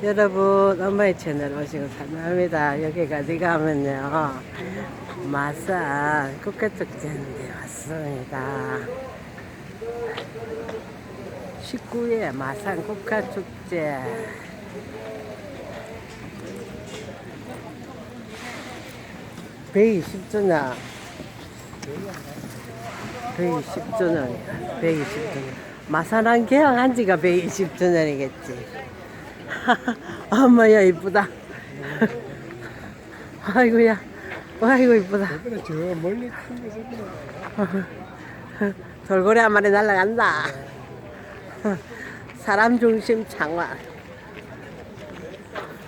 여러분 엄마의 채널 오시고 환영합니다. 여기가 어디 가면요. 마산 국가축제인데 왔습니다. 19회 마산 국가축제. (120주년) 120주년이야 120주년. 마산항 개항한 지가 120주년이겠지 엄마야 이쁘다. 아이고야. 아이고 이쁘다. 그래 저 멀리 큰 거서 돌고래 한 마리 날라간다. 사람 중심 창화.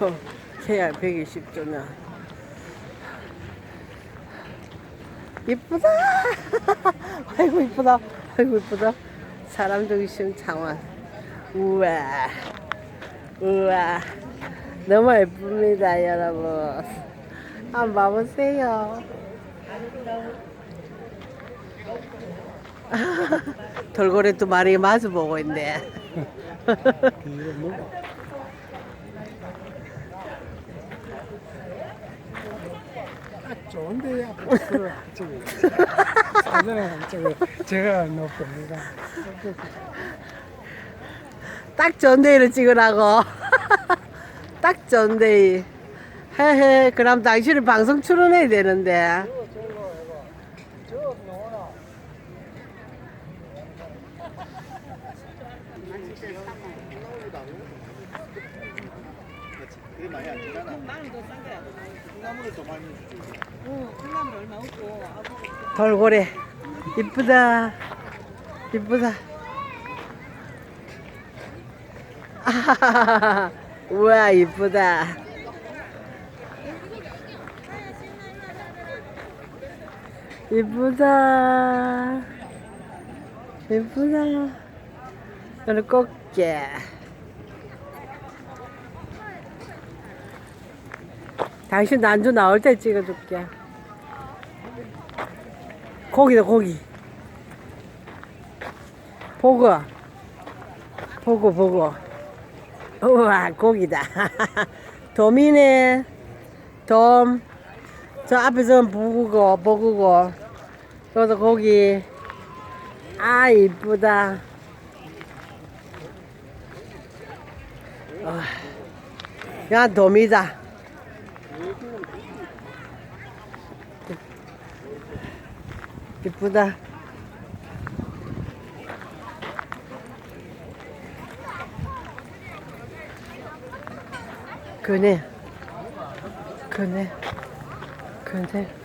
어, 개항 120주년 이쁘다. 아이고 이쁘다. 아이고 이쁘다. 사람 중심 창화. 우와 우와 너무 예쁩니다 여러분. 한번 봐보세요. 돌고래 두 마리 마주 보고 있네. 딱 좋은데 앞으로 저기 사전에 저기 제가 놓습니다. 딱 데를 찍으라고. 딱데 헤헤 그럼 당신은 방송 출연해야 되는데. 그게. 돌고래. 이쁘다. 이쁘다 아하하하 우와 이쁘다. 이쁘다. 이쁘다. 오늘 꽃게. 당신 난주 나올 때 찍어줄게. 고기다 고기. 보고. 보고 보고 우와 고기다. 돔이네 돔 저 앞에서 보고 보고 저도 고기. 아 이쁘다. 아, 야 돔이다. 이쁘다. 그네. 그네. 그네.